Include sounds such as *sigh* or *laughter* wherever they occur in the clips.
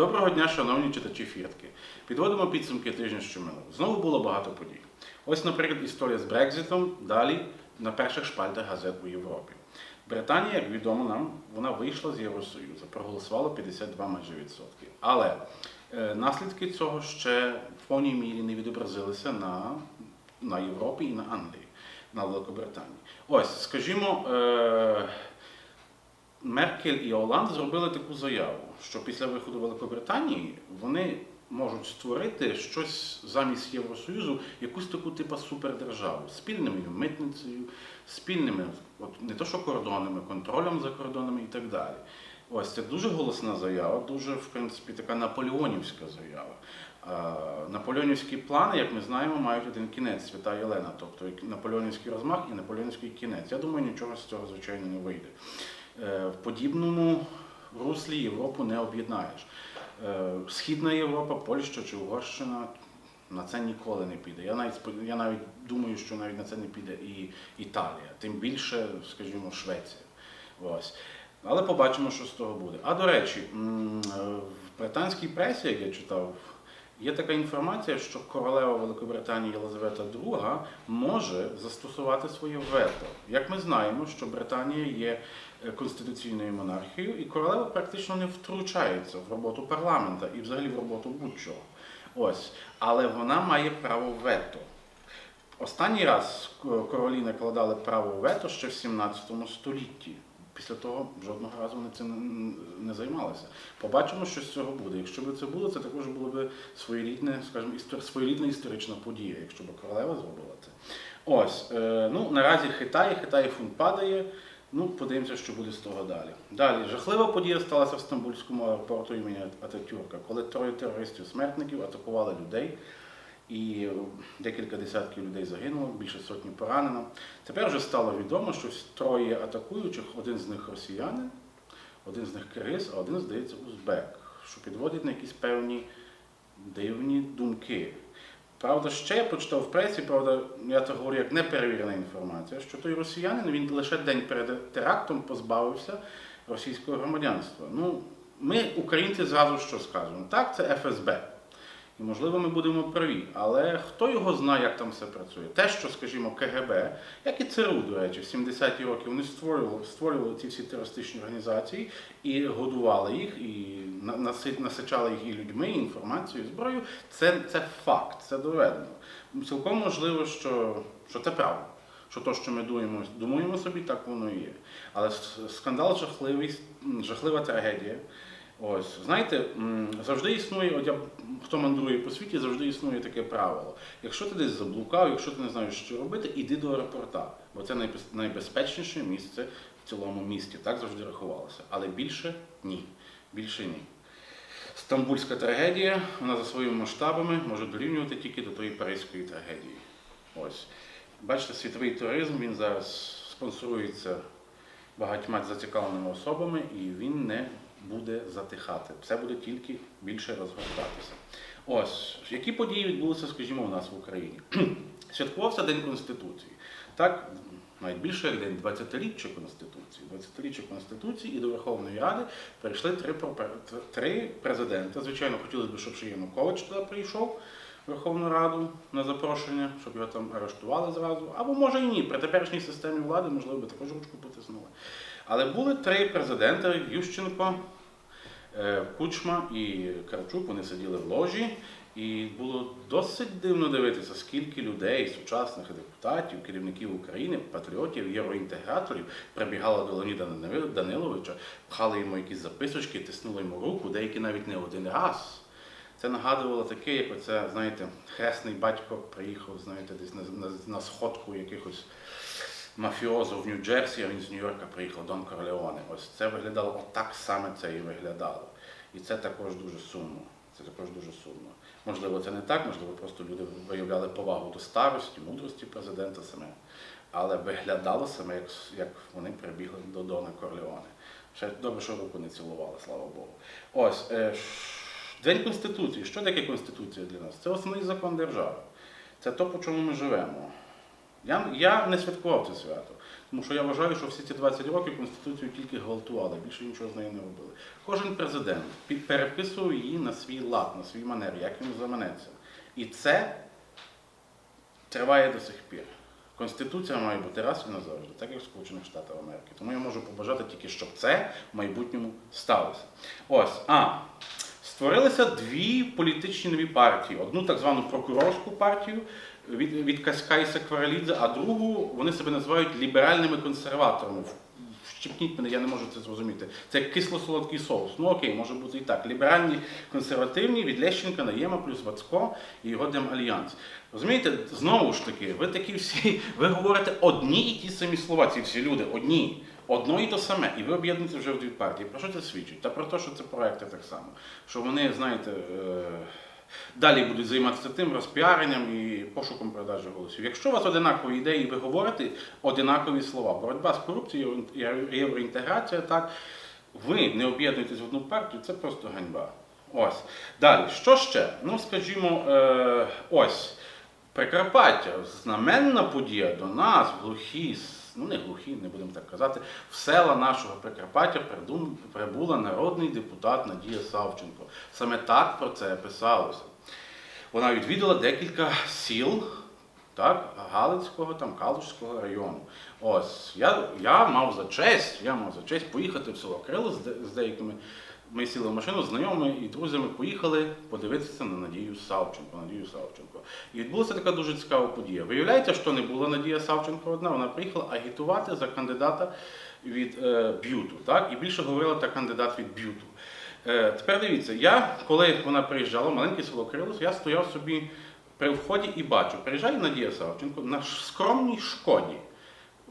Доброго дня, шановні читачі фіртки. Підводимо підсумки тижня, що минув. Знову було багато подій. Ось, наприклад, історія з Брекзитом, далі на перших шпальтах газет у Європі. Британія, як відомо нам, вона вийшла з Євросоюзу, проголосувала 52 майже відсотки. Але е, наслідки цього ще в повній мірі не відобразилися на, на Європі і на Англії, на Великобританії. Ось, скажімо. Е, Меркель і Оланд зробили таку заяву, що після виходу Великобританії вони можуть створити щось замість Євросоюзу, якусь таку типу супердержаву, спільною митницею, спільними от, не то що кордонами, контролем за кордонами і так далі. Ось це дуже голосна заява, дуже, в принципі, така наполеонівська заява. Наполеонівські плани, як ми знаємо, мають один кінець свята Єлена, тобто наполеонівський розмах і наполеонівський кінець. Я думаю, нічого з цього, звичайно, не вийде. Е, В подібному руслі Європу не об'єднаєш. Е, Східна Європа, Польща чи Угорщина на це ніколи не піде. Я навіть я навіть думаю, що навіть на це не піде і Італія, тим більше, скажімо, Швеція. Ось. Але побачимо, що з того буде. А до речі, е, в британській пресі, як я читав, є така інформація, що королева Великобританії Єлизавета II може застосувати своє вето. Як ми знаємо, що Британія є конституційною монархією, і королева практично не втручається в роботу парламента і взагалі в роботу будь-чого. Ось, але вона має право вето. Останній раз королі накладали право вето ще в 17 столітті. Після того жодного разу вони цим не- не займалися. Побачимо, що з цього буде. Якщо б це було, це також було б своєрідне, скажімо, істор- своєрідна історична подія, якщо б королева зробила це. Ось, е, ну наразі хитає, хитає фунт падає. Ну, подивимося, що буде з того далі. Далі, жахлива подія сталася в Стамбульському аеропорту імені Ататюрка, коли троє терористів-смертників атакували людей, і декілька десятків людей загинуло, більше сотні поранено. Тепер вже стало відомо, що троє атакуючих, один з них росіянин, один з них кирис, а один, здається, узбек, що підводить на якісь певні дивні думки. Правда, ще я почитав в пресі, правда, я це говорю як неперевірена інформація, що той росіянин він лише день перед терактом позбавився російського громадянства. Ну, ми, українці, зразу що скажемо? Так, це ФСБ. І можливо ми будемо праві, але хто його знає, як там все працює? Те, що, скажімо, КГБ, як і ЦРУ, до речі, в 70-ті роки вони створювали, створювали ці всі терористичні організації і годували їх, і насичали їх і людьми, і інформацією, і зброєю. Це, це факт, це доведено. Цілком можливо, що, що це правда. Що то, що ми думаємо, думаємо собі, так воно і є. Але скандал жахливий, жахлива трагедія. Ось, знаєте, завжди існує, от я, хто мандрує по світі, завжди існує таке правило. Якщо ти десь заблукав, якщо ти не знаєш, що робити, іди до аеропорта, бо це найбез- найбезпечніше місце в цілому місті. Так завжди рахувалося. Але більше ні. Більше ні. Стамбульська трагедія, вона за своїми масштабами може дорівнювати тільки до тої паризької трагедії. Ось. Бачите, світовий туризм він зараз спонсорується багатьма зацікавленими особами, і він не буде затихати. Все буде тільки більше розгортатися. Ось, які події відбулися, скажімо, у нас в Україні. *clears throat* Святкувався День Конституції. Так, навіть більше як день 20-річчя Конституції. 20-річчя Конституції і до Верховної Ради прийшли три, три президенти. Звичайно, хотілося б, щоб ще Янукович туди прийшов. в Верховну Раду на запрошення, щоб його там арештували зразу. Або може і ні. При теперішній системі влади, можливо, також ручку потиснули. Але були три президенти: Ющенко, е, Кучма і Карчук. Вони сиділи в ложі. І було досить дивно дивитися, скільки людей, сучасних депутатів, керівників України, патріотів, євроінтеграторів прибігало до Леоніда Даниловича, пхали йому якісь записочки, тиснули йому руку, деякі навіть не один раз. Це нагадувало таке, як оце, знаєте, хресний батько приїхав, знаєте, десь на, на, на сходку якихось мафіозо в Нью-Джерсі, а він з Нью-Йорка приїхав, Дон Корлеоне. Ось це виглядало отак саме це і виглядало. І це також дуже сумно. Це також дуже сумно. Можливо, це не так, можливо, просто люди виявляли повагу до старості, мудрості президента саме. Але виглядало саме, як, як вони прибігли до Дона Корлеоне. Ще добре, що руку не цілували, слава Богу. Ось е, День Конституції. Що таке Конституція для нас? Це основний закон держави. Це то, по чому ми живемо. Я, я не святкував це свято, тому що я вважаю, що всі ці 20 років Конституцію тільки гвалтували, більше нічого з нею не робили. Кожен президент переписував її на свій лад, на свій манер, як йому заманеться. І це триває до сих пір. Конституція має бути раз і назавжди, так як в Сполучених Штатах Америки. Тому я можу побажати тільки, щоб це в майбутньому сталося. Ось, а створилися дві політичні нові партії: одну так звану прокурорську партію від, від Каська і Секваралідзе, а другу вони себе називають ліберальними консерваторами. Вщипніть мене, я не можу це зрозуміти. Це як кисло-солодкий соус. Ну окей, може бути і так. Ліберальні консервативні від Лещенка, Наєма плюс Вацко і його Демальянс. Розумієте, знову ж таки, ви такі всі, ви говорите одні і ті самі слова, ці всі люди, одні, одно і то саме, і ви об'єднуєте вже в дві партії. Про що це свідчить? Та про те, що це проекти так само. Що вони, знаєте, е, далі будуть займатися тим розпіаренням і пошуком продажі голосів. Якщо у вас одинакові ідеї, ви говорите одинакові слова. Боротьба з корупцією, євроінтеграція, так, ви не об'єднуєтесь в одну партію, це просто ганьба. Ось. Далі, що ще? Ну, скажімо, е, ось. Прикарпаття, знаменна подія до нас, в глухі, ну не глухі, не будемо так казати, в села нашого Прикарпаття прибула народний депутат Надія Савченко. Саме так про це писалося. Вона відвідала декілька сіл так, Галицького, там, Калужського району. Ось, я, я мав за честь, я мав за честь поїхати в село Крило з, з деякими. Ми сіли в машину знайомими і друзями поїхали подивитися на Надію Савченко. Надію Савченко. І відбулася така дуже цікава подія. Виявляється, що не була Надія Савченко одна, вона приїхала агітувати за кандидата від е, Б'юту. Так? І більше говорила та кандидат від Б'юту. Е, тепер дивіться, я, коли вона приїжджала, маленьке село Крилос, я стояв собі при вході і бачу, приїжджає Надія Савченко на скромній шкоді.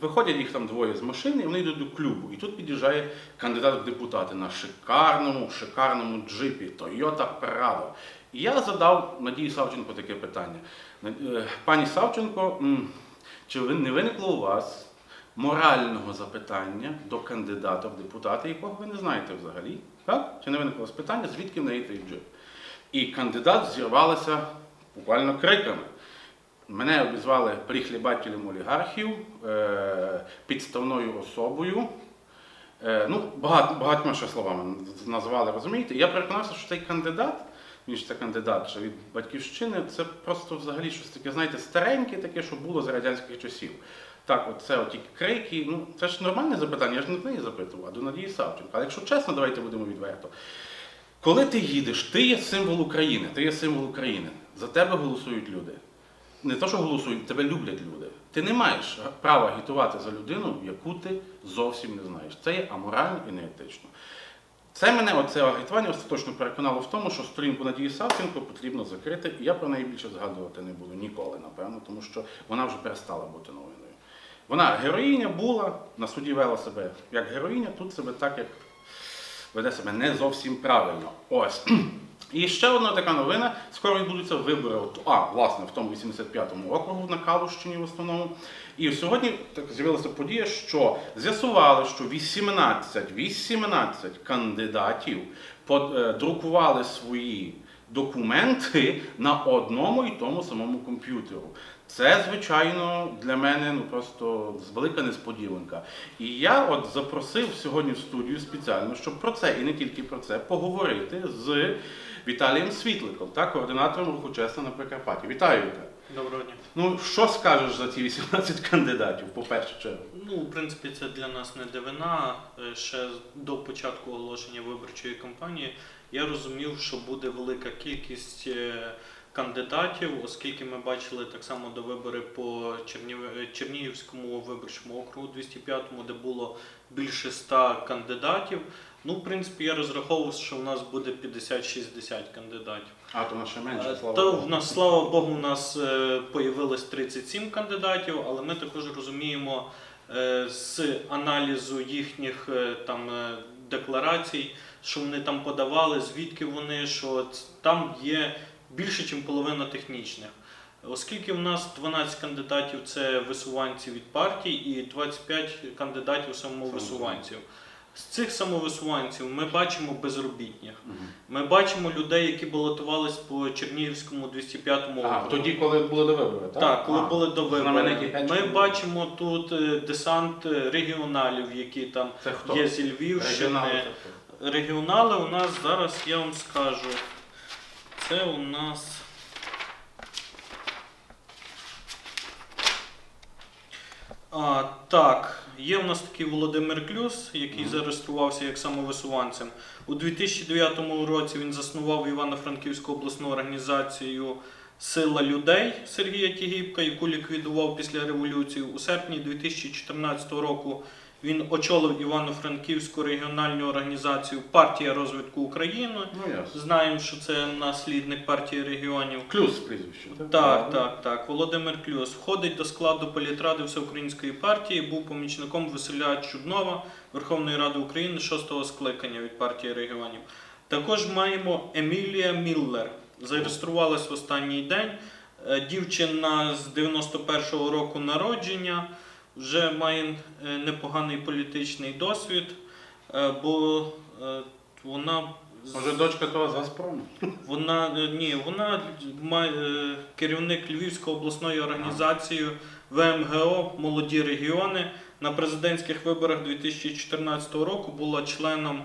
Виходять їх там двоє з машини, і вони йдуть до клубу. І тут під'їжджає кандидат в депутати на шикарному, шикарному джипі Toyota Prado. І я задав Надії Савченко таке питання. Е, Пані Савченко, чи не виникло у вас морального запитання до кандидата в депутати, якого ви не знаєте взагалі? Так? Чи не виникло у вас питання, звідки в неї той джип? І кандидат зірвалася буквально криками. Мене обізвали прихлібателем олігархів, е, підставною особою. Е, ну, багатьма ще словами назвали, розумієте? Я переконався, що цей кандидат, він ж це кандидат що від батьківщини, це просто взагалі щось таке, знаєте, стареньке, таке, що було за радянських часів. Так, от це оті крики, ну це ж нормальне запитання, я ж не до неї запитував, а до Надії Савченко. Але якщо чесно, давайте будемо відверто. Коли ти їдеш, ти є символ України, ти є символ України. За тебе голосують люди. Не то, що голосують, тебе люблять люди. Ти не маєш права агітувати за людину, яку ти зовсім не знаєш. Це є аморально і неетично. Це мене, оце агітування остаточно переконало в тому, що сторінку Надії Савченко потрібно закрити, і я про неї більше згадувати не буду ніколи, напевно, тому що вона вже перестала бути новиною. Вона героїня була, на суді вела себе як героїня, тут себе так, як веде себе не зовсім правильно. Ось. *clears throat* І ще одна така новина. Скоро відбудуться вибори. А, власне, в тому 85-му округу на Калущині в основному. І сьогодні так з'явилася подія, що з'ясували, що 18, 18 кандидатів под- е, свої документи на одному і тому самому комп'ютеру. Це, звичайно, для мене ну просто велика несподіванка. І я от запросив сьогодні в студію спеціально, щоб про це і не тільки про це поговорити з Віталієм Світликом, так, координатором руху чесно на Прикарпатті. Вітаю Віталій. Доброго дня. Ну що скажеш за ці 18 кандидатів, по перше чергу? Ну, в принципі, це для нас не дивина. Е, Ще до початку оголошення виборчої кампанії я розумів, що буде велика кількість е, кандидатів, оскільки ми бачили так само до вибори по Чернігівському виборчому округу 205-му, де було більше 100 кандидатів. Ну, в принципі, я розраховував, що в нас буде 50-60 кандидатів. А то на ще менше, слава То Богу. в нас, слава Богу, у нас е, появилось 37 кандидатів, але ми також розуміємо е, з аналізу їхніх е, там е, декларацій, що вони там подавали, звідки вони, що там є більше, ніж половина технічних. Оскільки в нас 12 кандидатів це висуванці від партій і 25 кандидатів самовисуванців. З цих самовисуванців ми бачимо безробітних. Ми бачимо людей, які балотувались по Чернігівському 205-му А, округу. тоді, коли були до вибори, так? Так, коли А, були до виборів. Ми бачимо тут е, десант е, регіоналів, які там є зі Львівщини. Регіонали у нас зараз я вам скажу. Це у нас. А, так, є у нас такий Володимир Клюс, який зареєструвався як самовисуванцем. У 2009 році він заснував Івано-Франківську обласну організацію Сила людей Сергія Тігіпка, яку ліквідував після революції. У серпні 2014 року він очолив Івано-Франківську регіональну організацію Партія розвитку України. Ну, ясно. Знаємо, що це наслідник партії регіонів. Клюс прізвище. Так, так, так. Володимир Клюс входить до складу політради Всеукраїнської партії, був помічником Василя Чуднова Верховної Ради України шостого скликання від партії регіонів. Також маємо Емілія Міллер. Зареєструвалась в останній день. Е, Дівчина з 91-го року народження, вже має е, непоганий політичний досвід, е, бо е, вона Може, дочка того з Газпрому? вона ні, вона має керівник Львівської обласної організації ВМГО Молоді регіони на президентських виборах 2014 року була членом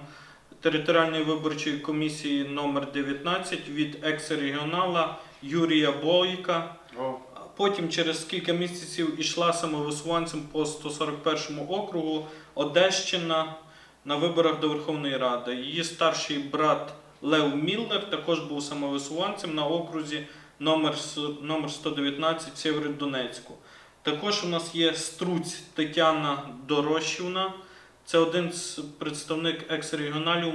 територіальної виборчої комісії номер 19 від екс-регіонала Юрія Бойка. О, Потім через кілька місяців ішла самовисуванцем по 141 округу Одещина на виборах до Верховної Ради. Її старший брат Лев Міллер також був самовисуванцем на окрузі номер, номер 119 Сєвєродонецьку. Також у нас є Струць Тетяна Дорощівна. Це один з представник екс-регіоналів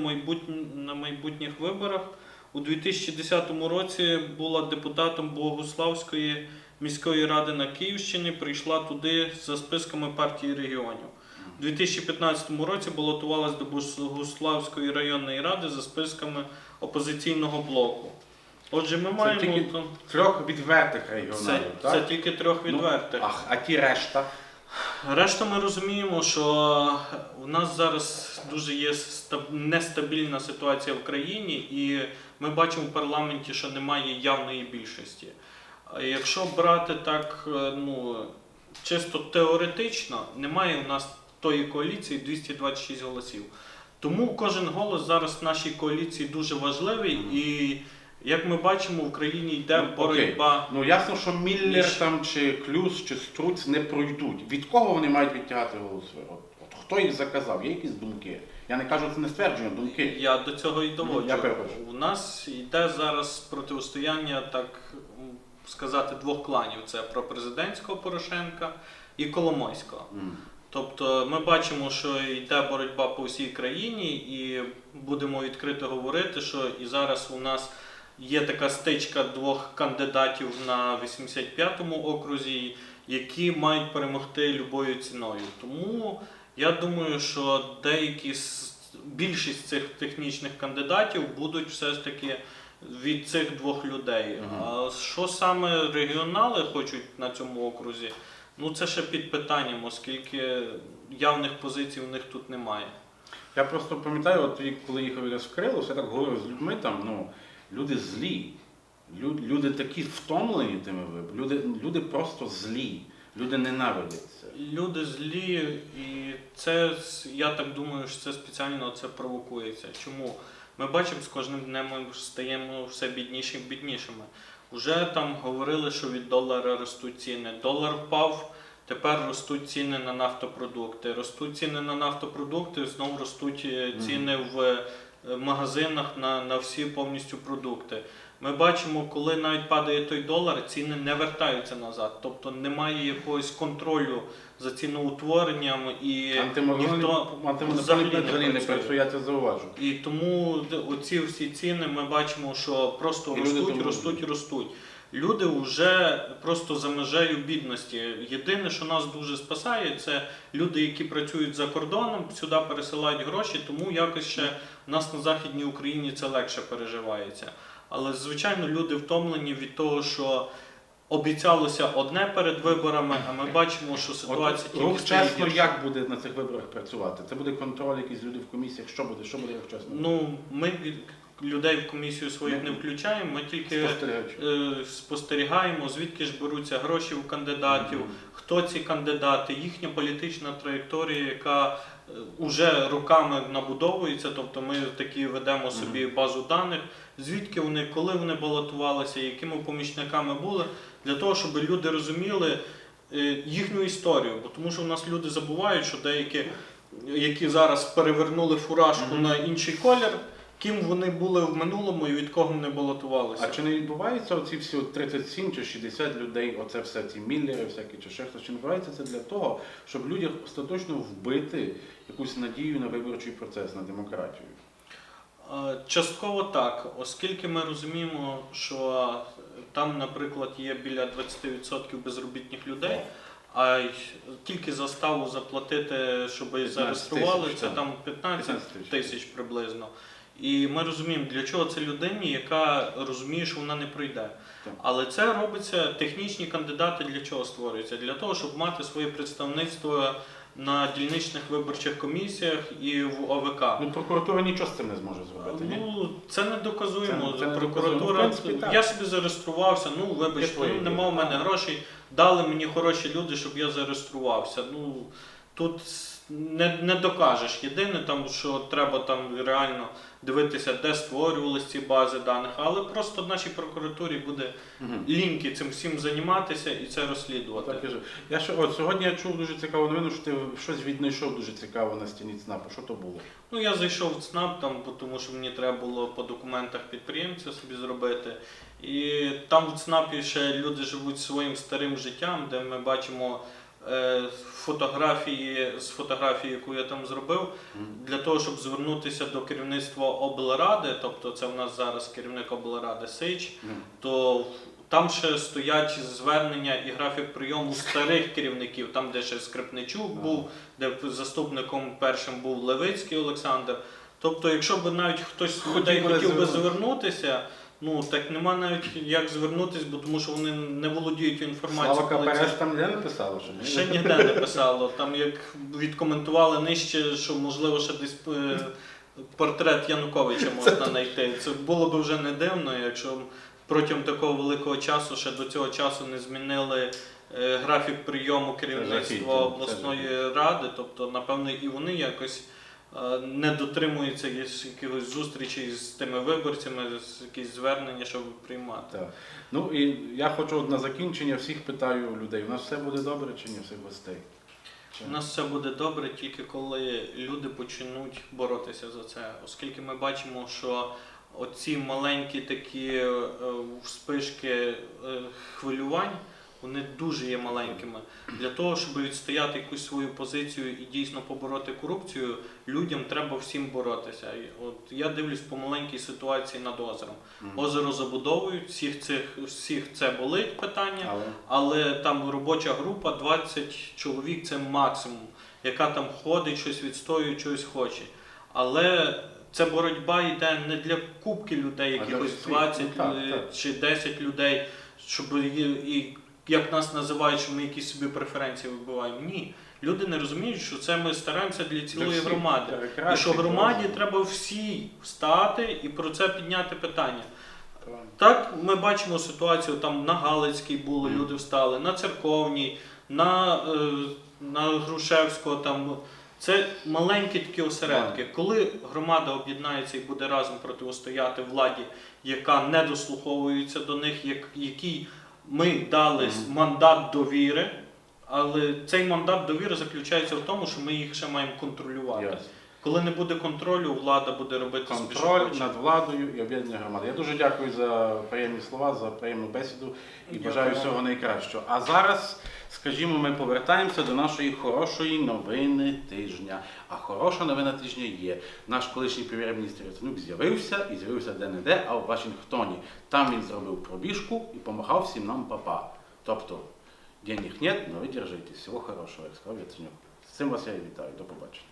на майбутніх виборах. У 2010 році була депутатом Богославської міської ради на Київщині, прийшла туди за списками партії регіонів. У 2015 році балотувалась до Богославської районної ради за списками опозиційного блоку. Отже, ми маємо тільки там- Трьох відвертих це, регіоналів, це так? тільки трьох Ну, відвертих. А, а ті решта? Решта ми розуміємо, що у нас зараз дуже є нестабільна ситуація в країні, і ми бачимо в парламенті, що немає явної більшості. Якщо брати так, е, ну чисто теоретично, немає у нас тої коаліції 226 голосів. Тому кожен голос зараз в нашій коаліції дуже важливий, і як ми бачимо, в країні йде Ну, окей. боротьба. Ну ясно, що Міллер Між- там чи Клюс, чи Струц не пройдуть. Від кого вони мають відтягати голоси? От, от хто їх заказав? Є якісь думки? Я не кажу, це не ствердження, думки. Я до цього і доводжу. Я. У нас йде зараз протистояння, так сказати, двох кланів: це пропрезидентського Порошенка і Коломойського. М. Тобто ми бачимо, що йде боротьба по всій країні, і будемо відкрито говорити, що і зараз у нас є така стичка двох кандидатів на 85-му окрузі, які мають перемогти любою ціною. Тому я думаю, що деякі з- більшість цих технічних кандидатів будуть все ж таки від цих двох людей. А що саме регіонали хочуть на цьому окрузі? Ну це ще під питанням, оскільки явних позицій у них тут немає. Я просто пам'ятаю, от тоді, коли їхав якраз в Крилус, я так говорив з людьми там, ну, люди злі. Лю- Люди такі втомлені тими виборами. Люди, люди просто злі. Люди ненавидять це. Люди злі, і це я так думаю, що це спеціально це провокується. Чому? Ми бачимо, з кожним днем ми стаємо все біднішими біднішими. Уже там говорили, що від долара ростуть ціни. Долар впав, тепер ростуть ціни на нафтопродукти. Ростуть ціни на нафтопродукти, знову ростуть е, ціни в магазинах на, на всі повністю продукти. Ми бачимо, коли навіть падає той долар, ціни не вертаються назад. Тобто немає якогось контролю за ціноутворенням і ніхто взагалі не працює. працює, я це зауважу. І тому оці всі ціни ми бачимо, що просто І ростуть, ростуть ростуть. Люди вже просто за межею бідності. Єдине, що нас дуже спасає, це люди, які працюють за кордоном, сюди пересилають гроші, тому якось ще в нас на Західній Україні це легше переживається. Але звичайно, люди втомлені від того, що обіцялося одне перед виборами, а ми бачимо, що ситуація От, рух стає чесно, гірше. як буде на цих виборах працювати? Це буде контроль, якісь люди в комісіях. Що буде? Що буде рух чесно? Ну, ми людей в комісію своїх Не- не включаємо, ми тільки е, спостерігаємо, звідки ж беруться гроші у кандидатів, хто ці кандидати, їхня політична траєкторія, яка вже роками набудовується. Тобто ми такі ведемо собі базу даних, звідки вони, коли вони балотувалися, якими помічниками були, для того, щоб люди розуміли е, їхню історію. Бо тому що в нас люди забувають, що деякі, які зараз перевернули фуражку на інший колір. Ким вони були в минулому і від кого вони балотувалися? А чи не відбувається оці всі 37 чи 60 людей, оце все ці міллери, всякі чи ще хтось, чи не відбувається це для того, щоб людях остаточно вбити якусь надію на виборчий процес, на демократію? Е, Частково так, оскільки ми розуміємо, що там, наприклад, є біля 20% безробітних людей, а й тільки заставу заплатити, щоб 15 зареєстрували, це там 15 15 тисяч. тисяч приблизно. І ми розуміємо, для чого це людині, яка розуміє, що вона не пройде. Так. Але це робиться, технічні кандидати для чого створюються? Для того, щоб мати своє представництво на дільничних виборчих комісіях і в ОВК. Ну, прокуратура нічого з цим не зможе зробити, ні? Ну, це не доказуємо. Це- це не Прокуратура. Принципі, я собі зареєструвався, ну Є вибачте, ну, нема в мене грошей, дали мені хороші люди, щоб я зареєструвався. Ну тут не, не докажеш. Єдине там, що треба там реально дивитися, де створювалися ці бази даних, але просто нашій прокуратурі буде Мгм. ліньки цим всім займатися і це розслідувати. Так, я ще, от, сьогодні я чув дуже цікаву новину, що ти щось віднайшов дуже цікаво на стіні ЦНАПу. Що то було? Ну, я зайшов в ЦНАП, там, тому що мені треба було по документах підприємця собі зробити. І там в ЦНАПі ще люди живуть своїм старим життям, де ми бачимо фотографії з фотографії, яку я там зробив, для того, щоб звернутися до керівництва облради, тобто це в нас зараз керівник облради Сич, то там ще стоять звернення і графік прийому старих керівників, там, де ще Скрипничук був, де заступником першим був Левицький Олександр. Тобто, якщо б навіть хтось з людей хотів би звернутися. Ну так нема навіть як звернутися, бо тому що вони не володіють інформацією. Слава коли це- там не писало, що ні? Ще ніде не писало. Там як відкоментували нижче, що можливо ще десь е, портрет Януковича можна знайти. Це було б вже не дивно, якщо протягом такого великого часу ще до цього часу не змінили е, графік прийому керівництва жахіття, обласної ради. Тобто, напевно, і вони якось. Е, Не дотримуються якихось- зустрічей з тими виборцями, якісь звернення, щоб приймати. Так. Ну і я хочу на закінчення всіх питаю людей. У нас все буде добре чи ні, всіх гостей? Чи- У нас все буде добре тільки коли люди почнуть боротися за це, оскільки ми бачимо, що оці маленькі такі е, вспишки е, хвилювань. Вони дуже є маленькими. Для того, щоб відстояти якусь свою позицію і дійсно побороти корупцію, людям треба всім боротися. І От я дивлюсь по маленькій ситуації над озером. Озеро забудовують, всіх цих всіх це болить питання. Але там робоча група 20 чоловік це максимум, яка там ходить, щось відстоює, щось хоче. Але ця боротьба йде не для кубки людей, якихось 20 Ну, так, е, так. чи 10 людей, щоб і як нас називають, що ми якісь собі преференції вибиваємо. Ні. Люди не розуміють, що це ми стараємося для цілої всіх. громади. І що громаді треба всі встати і про це підняти питання. Так, ми бачимо ситуацію там на Галицькій Мгм. люди встали, на церковній, на, е, на Грушевського там. Це маленькі такі осередки. Коли громада об'єднається і буде разом протистояти владі, яка не дослуховується до них, як, якій ми дали мандат довіри, але цей мандат довіри заключається в тому, що ми їх ще маємо контролювати. Ясно. Коли не буде контролю, влада буде робити собі, що Контроль хоче. над владою і об'єднання громади. Я дуже дякую за приємні слова, за приємну бесіду і бажаю всього найкращого. А зараз, скажімо, ми повертаємося до нашої хорошої новини тижня. А хороша новина тижня є. Наш колишній прем'єр-міністр Яценюк з'явився і з'явився де-не-де, а в Вашингтоні. Там він зробив пробіжку і помагав всім нам папа. Тобто, денег нет, но ви держитесь. Всього хорошого, як сказав Яценюк. З цим вас я і вітаю. До побачення.